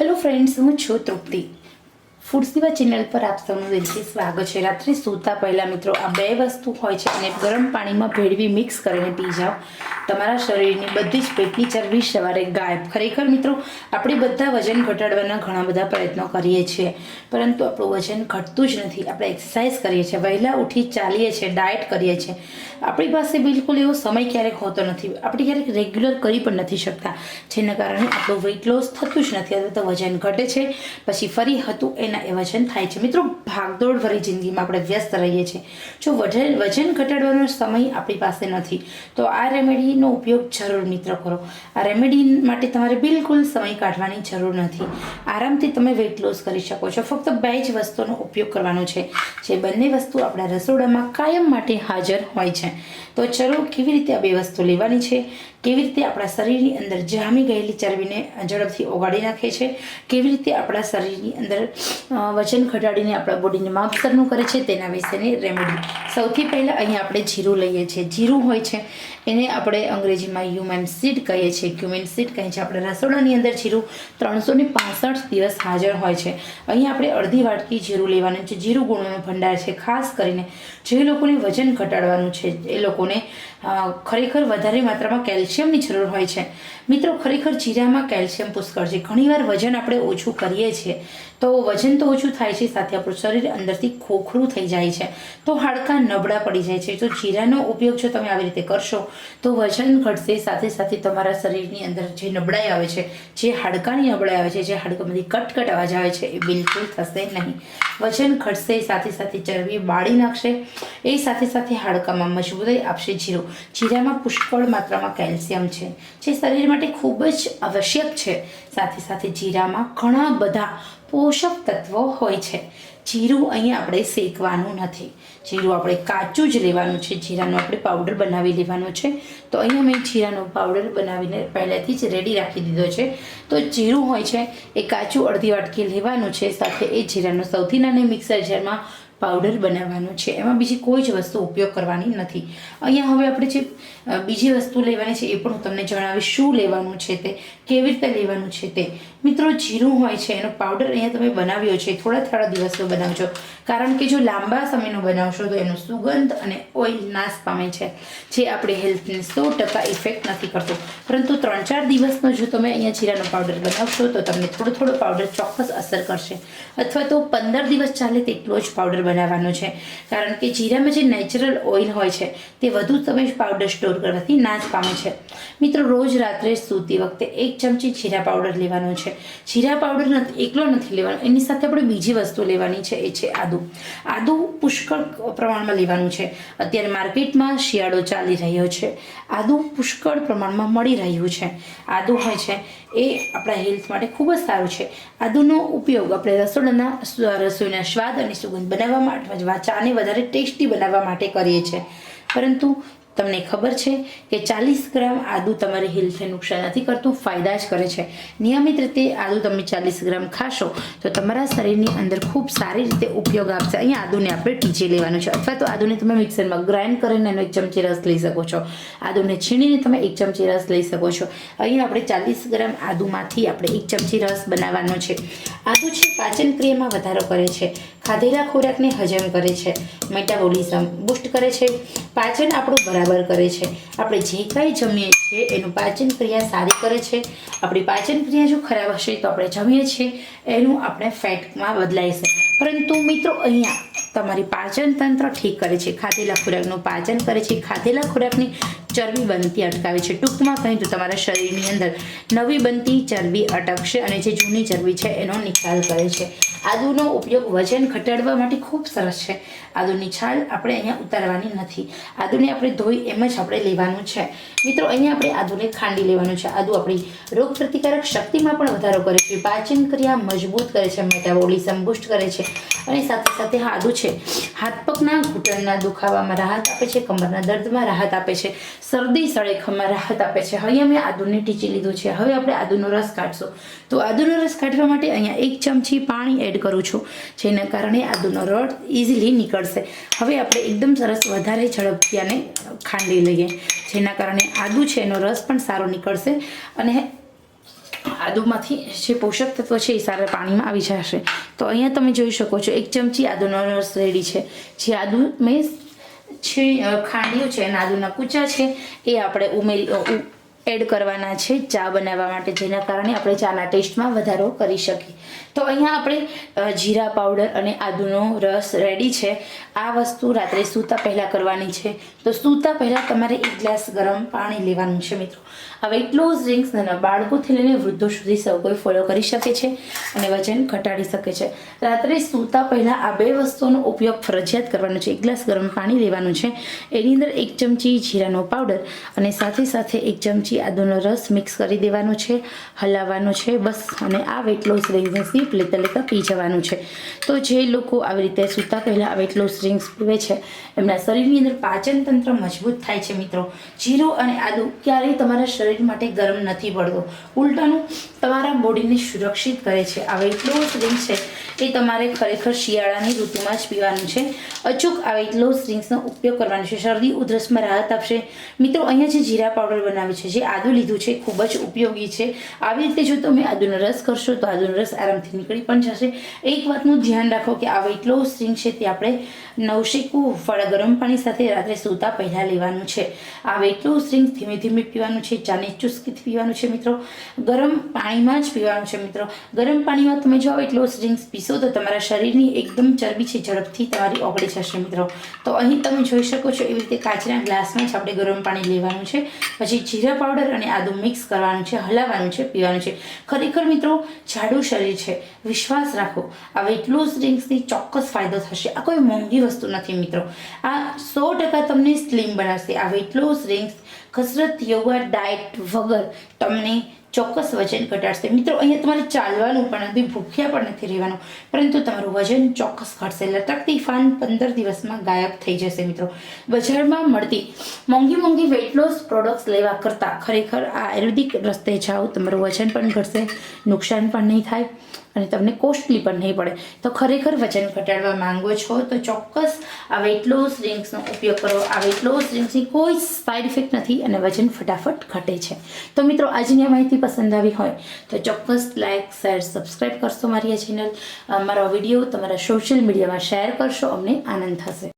Hello friends હું છું તૃપ્તિ. Food સેવા ચેનલ પર આપ સૌનું દિલથી સ્વાગત છે. રાત્રે સૂતા પહેલાં મિત્રો આ બે વસ્તુ હોય છે અને ગરમ પાણીમાં ભેળવી મિક્સ કરીને પી જાઓ. તમારા શરીરની બધી જ પેટની ચરબી સવારે ગાયબ. ખરેખર મિત્રો, આપણે બધા વજન ઘટાડવાના ઘણા બધા પ્રયત્નો કરીએ છીએ. પરંતુ આપણું વજન ઘટતું જ નથી. આપણે એક્સરસાઇઝ કરીએ છીએ. વહેલા ઉઠી ચાલીએ છીએ ડાયટ કરીએ છીએ. આપણી પાસે બિલકુલ એવો સમય ક્યારેક હોતો નથી. આપણે ક્યારેક રેગ્યુલર કરી પણ નથી શકતા. જેના કારણે આપણું વેઇટ લોસ થતું જ નથી અથવા તો વજન ઘટે છે. પછી ફરી હતું એના એ વજન થાય છે. મિત્રો, ભાગદોડ ભરી જિંદગીમાં આપણે વ્યસ્ત રહીએ છીએ. જો વજન વજન ઘટાડવાનો સમય આપણી પાસે નથી, તો આ રેમેડીનો ઉપયોગ જરૂર મિત્ર કરો. આ રેમેડી માટે તમારે બિલકુલ સમય કાઢવાની જરૂર નથી. આરામથી તમે વેઇટ લોસ કરી શકો છો. ફક્ત બે જ વસ્તુનો ઉપયોગ કરવાનો છે, જે બંને વસ્તુ આપણા રસોડામાં કાયમ માટે હાજર હોય છે. તો ચલો, કેવી રીતે આ બે વસ્તુ લેવાની છે? કેવી રીતે આપણા શરીરની અંદર જામી ગયેલી ચરબીને ઝડપથી ઓગાળી નાખે છે? કેવી રીતે આપણા શરીરની અંદર વજન ઘટાડીને આપણા બોડીને માપસરનું કરે છે, તેના વિશેની રેમેડી સૌથી પહેલાં અહીંયા આપણે જીરું લઈએ છીએ. જીરું હોય છે, એને આપણે અંગ્રેજીમાં હ્યુમન સીડ કહીએ છીએ. ક્યુમિન સીડ કહીએ છીએ આપણે રસોડાની અંદર જીરું ત્રણસો ને પાસઠ દિવસ હાજર હોય છે. અહીં આપણે અડધી વાટકી જીરું લેવાનું છે. જીરું ગુણોનો ભંડાર છે, ખાસ કરીને જે લોકોને વજન ઘટાડવાનું છે, એ લોકોને ખરેખર વધારે માત્રામાં કેલ્શિયમની જરૂર હોય છે. મિત્રો, ખરેખર જીરામાં કેલ્શિયમ પુષ્કળ છે. ઘણીવાર વજન આપણે ઓછું કરીએ છીએ. તો વજન તો ઓછું થાય છે, સાથે આપણું શરીર અંદરથી ખોખરું થઈ જાય છે. તો હાડકાં નબળા પડી જાય છે. તો જીરાનો ઉપયોગ જો તમે આવી રીતે કરશો, તો વજન ઘટશે. સાથે સાથે તમારા શરીરની અંદર જે નબળાઈ આવે છે, જે હાડકાની નબળાઈ આવે છે, જે હાડકામાંથી કટકટ અવાજ આવે છે, એ બિલકુલ થશે નહીં. વજન ઘટશે, સાથે સાથે ચરબી બાળી નાખશે. એ સાથે સાથે હાડકામાં મજબૂતાઈ આપશે, જીરું. જીરામાં પુષ્કળ માત્રામાં કેલ્શિયમ છે, જે શરીર માટે ખૂબ જ આવશ્યક છે. સાથે સાથે જીરામાં ઘણા બધા પોષક તત્વો હોય છે. જીરું અહીંયા આપણે શેકવાનું નથી. જીરું આપણે કાચું જ લેવાનું છે. જીરાનો આપણે પાવડર બનાવી લેવાનો છે. તો અહીંયા મેં જીરાનો પાવડર બનાવીને પહેલેથી જ રેડી રાખી દીધો છે. તો જીરું હોય છે એ કાચું અડધી વાટકી લેવાનું છે. સાથે એ જીરાનો સૌથી નાની મિક્સર જારમાં પાવડર બનાવવાનો છે. એમાં બીજી કોઈ જ વસ્તુ ઉપયોગ કરવાની નથી. અહીંયા હવે આપણે જે બીજી વસ્તુ લેવાની છે એ પણ હું તમને જણાવીશ. શું લેવાનું છે તે, કેવી રીતે લેવાનું છે તે. મિત્રો જીરું હોય છે, એનો પાવડર અહીંયા તમે બનાવ્યો છે, થોડા થોડા દિવસનો બનાવજો. કારણ કે જો લાંબા સમયનો બનાવશો તો એનો સુગંધ અને ઓઇલ નાશ પામે છે. જે આપણે હેલ્થને સો ટકા ઇફેક્ટ નથી કરતો. પરંતુ ત્રણ ચાર દિવસનો જો તમે અહીંયા જીરાનો પાવડર બનાવશો તો તમને થોડો થોડો પાવડર ચોક્કસ અસર કરશે. અથવા તો પંદર દિવસ ચાલે તેટલો જ પાવડર બનાવવાનો છે. કારણ કે જીરામાં જે નેચરલ ઓઇલ હોય છે, તે વધુ સમય પાવડર સ્ટોર કરવાથી નાશ પામે છે. મિત્રો, રોજ રાત્રે સૂતી વખતે એક ચમચી જીરા પાવડર લેવાનો છે. જીરા પાવડર એકલો નથી લેવાનો. એની સાથે આપણે બીજી વસ્તુ લેવાની છે, એ છે આદુ. આદુ પુષ્કળ પ્રમાણમાં લેવાનું છે. અત્યારે માર્કેટમાં શિયાળો ચાલી રહ્યો છે. આદુ પુષ્કળ પ્રમાણમાં મળી રહ્યું છે. આદુ હોય છે, એ આપણા હેલ્થ માટે ખૂબ જ સારું છે. આદુનો ઉપયોગ આપણે રસોડાના, રસોઈના સ્વાદ અને સુગંધ બનાવવા માટે ચાને વધારે ટેસ્ટી બનાવવા માટે કરીએ છીએ. પરંતુ તમને ખબર છે કે ચાલીસ ગ્રામ આદુ તમારી હેલ્થને નુકસાન નથી કરતું ફાયદા જ કરે છે. નિયમિત રીતે આદુ તમે ચાલીસ ગ્રામ ખાશો તો તમારા શરીરની અંદર ખૂબ સારી રીતે ઉપયોગ આપશે. અહીંયા આદુને આપણે ટીચી લેવાનું છે. અથવા તો આદુને તમે મિક્સરમાં ગ્રાઇન્ડ કરીને એનો એક ચમચી રસ લઈ શકો છો. આદુને છીણીને તમે એક ચમચી રસ લઈ શકો છો. અહીંયા આપણે ચાલીસ ગ્રામ આદુમાંથી આપણે એક ચમચી રસ બનાવવાનો છે. આદુ છે પાચન ક્રિયામાં વધારો કરે છે. ખાધેલા ખોરાકને હજમ કરે છે. મેટાબોલિઝમ બુસ્ટ કરે છે. પાચન આપણું બરાબર કરે છે. આપણે જે કાંઈ જમીએ છીએ, એનું પાચન ક્રિયા સારી કરે છે. આપણી પાચન ક્રિયા જો ખરાબ હશે તો આપણે જમીએ છીએ, એનું આપણે ફેટમાં બદલાય છે. પરંતુ મિત્રો, અહીંયા તમારી પાચન તંત્ર ઠીક કરે છે. ખાધેલા ખોરાકનું પાચન કરે છે. ખાધેલા ખોરાકની ચરબી બનતી અટકાવે છે. ટૂંકમાં કહીએ તો તમારા શરીરની અંદર નવી બનતી ચરબી અટકશે અને જે જૂની ચરબી છે, એનો નિકાલ કરે છે. આદુનો ઉપયોગ વજન ઘટાડવા માટે ખૂબ સરસ છે. આદુની છાલ આપણે અહીંયા ઉતારવાની નથી. આદુને આપણે ધોઈ એમ જ આપણે લેવાનું છે. મિત્રો, અહીંયા આપણે આદુને ખાંડી લેવાનું છે. આદુ આપણી રોગ પ્રતિકારક શક્તિમાં પણ વધારો કરે છે. પાચન ક્રિયા મજબૂત કરે છે. મેટાબોલિઝમ બુસ્ટ કરે છે. અને સાથે સાથે આદુ છે. હાથ પગના ઘૂંટણના દુખાવામાં રાહત આપે છે. કમરના દર્દમાં રાહત આપે છે. શરદી, સળેખમાં રાહત આપે છે. હવે અમે આદુને ટીચી લીધું છે. હવે આપણે આદુનો રસ કાઢશું. તો આદુનો રસ કાઢવા માટે અહીંયા એક ચમચી પાણી એડ કરું છું, જેના કારણે આદુનો રસ ઇઝીલી નીકળશે. હવે આપણે એકદમ સરસ વધારે ઝડપથી આને ખાંડી લઈએ, જેના કારણે આદુ છે એનો રસ પણ સારો નીકળશે અને આદુમાંથી જે પોષક તત્વો છે એ સારા પાણીમાં આવી જશે. તો અહીંયા તમે જોઈ શકો છો, એક ચમચી આદુનો રસ રેડી છે. જે આદુ મેં છે, ખાંડ્યું છે અને આદુના કૂચા છે, એ આપણે ઉમેરી એડ કરવાના છે ચા બનાવવા માટે, જેના કારણે આપણે ચાના ટેસ્ટમાં વધારો કરી શકીએ. તો અહીંયા આપણે જીરા પાવડર અને આદુનો રસ રેડી છે. આ વસ્તુ રાત્રે સૂતા પહેલાં કરવાની છે. તો સૂતા પહેલાં તમારે એક ગ્લાસ ગરમ પાણી લેવાનું છે મિત્રો. હવે જ ડ્રિંક્સ નાના બાળકોથી લઈને વૃદ્ધો સુધી સૌ કોઈ ફોલો કરી શકે છે અને વજન ઘટાડી શકે છે. રાત્રે સૂતા પહેલાં આ બે વસ્તુઓનો ઉપયોગ ફરજિયાત કરવાનો છે. એક ગ્લાસ ગરમ પાણી લેવાનું છે. એની અંદર એક ચમચી જીરાનો પાવડર અને સાથે સાથે એક ચમચી આદુનો રસ મિક્સ કરી દેવાનો છે, હલાવવાનો છે, બસ. અને આ વેટ લોસ ડ્રિંક્સને લેતા લેતા પી જવાનું છે. તો જે લોકો આવી રીતે સૂતા પહેલાં આ વેટ લોસ ડ્રિંક્સ પીવે છે, એમના શરીરની અંદર પાચન તંત્ર મજબૂત થાય છે મિત્રો. જીરું અને આદુ ક્યારેય તમારા શરીર માટે ગરમ નથી પડતો. ઉલટાનું તમારા બોડીને સુરક્ષિત કરે છે. આ વેટ લોસ ડ્રિંક છે એ તમારે ખરેખર શિયાળાની ઋતુમાં જ પીવાનું છે. અચૂક આ વેટ લોસ ડ્રિંક્સનો ઉપયોગ કરવાનો છે. શરદી, ઉધરસમાં રાહત આપશે. મિત્રો, અહીંયા જે જીરા પાવડર બનાવે છે, જે આદુ લીધું છે, ખૂબ જ ઉપયોગી છે. આવી રીતે જો તમે આદુનો રસ કરશો, તો આદુનો રસ આરામથી નીકળી પણ જશે. એક વાતનું ધ્યાન રાખો કે આ વેટ લોસ ડ્રિંક છે તે આપણે નવશેકું ફળ ગરમ પાણી સાથે રાત્રે સૂતા પહેલાં લેવાનું છે. આ વેટ લોસ ડ્રિંક ધીમે ધીમે પીવાનું છે, ચાની ચુસ્કીથી પીવાનું છે મિત્રો. ગરમ પાણીમાં જ પીવાનું છે મિત્રો. ગરમ પાણીમાં તમે જો વેટ લોસ ડ્રિંક્સ પીશો, તો તમારા શરીરની એકદમ ચરબી છે, ઝડપથી તમારી ઓગળી જશે મિત્રો. તો અહીં તમે જોઈ શકો છો એવી રીતે કાચના ગ્લાસમાં જ આપણે ગરમ પાણી લેવાનું છે. પછી જીરા પાવડર અને આદુ મિક્સ કરવાનું છે, હલાવવાનું છે, પીવાનું છે. ખરેખર મિત્રો, જાડું શરીર છે. વિશ્વાસ રાખો આ વેટ લોસ ડ્રિંક્સથી ચોક્કસ ફાયદો થશે. આ કોઈ મોંઘી વસ્તુ નથી મિત્રો. આ સો ટકા તમને સ્લિમ બનાવશે. આ વેટ લોસ ડ્રિંક્સ કસરત, યોગા, ડાયટ વગર તમને ચોક્કસ વજન ઘટાડશે. મિત્રો, અહીંયા તમારે ચાલવાનું પણ નથી ભૂખ્યા પણ નથી રહેવાનું, પરંતુ તમારું વજન ચોક્કસ ઘટશે. લટકતી ફાન પંદર દિવસમાં ગાયબ થઈ જશે, મિત્રો. બજારમાં મળતી મોંઘી મોંઘી વેટ લોસ પ્રોડક્ટ્સ લેવા કરતાં ખરેખર આ આયુર્વેદિક રસ્તે જાઓ, તમારું વજન પણ ઘટશે, નુકસાન પણ નહીં થાય. અને તમને કોસ્ટલી પણ નહીં પડે. તો ખરેખર વજન ઘટાડવા માંગો છો, તો ચોક્કસ આ વેટ લોસ ડ્રિંક્સનો ઉપયોગ કરો. આ વેટ લોસ ડ્રિંક્સની કોઈ સાઇડ ઇફેક્ટ નથી અને વજન ફટાફટ ઘટે છે. તો મિત્રો, આજની આ માહિતી પસંદ આવી હોય, તો ચોક્કસ લાઇક શેર સબસ્ક્રાઈબ કરશો મારી આ ચેનલ મારો વીડિયો તમારા સોશિયલ મીડિયામાં શેર કરશો, અમને આનંદ થશે.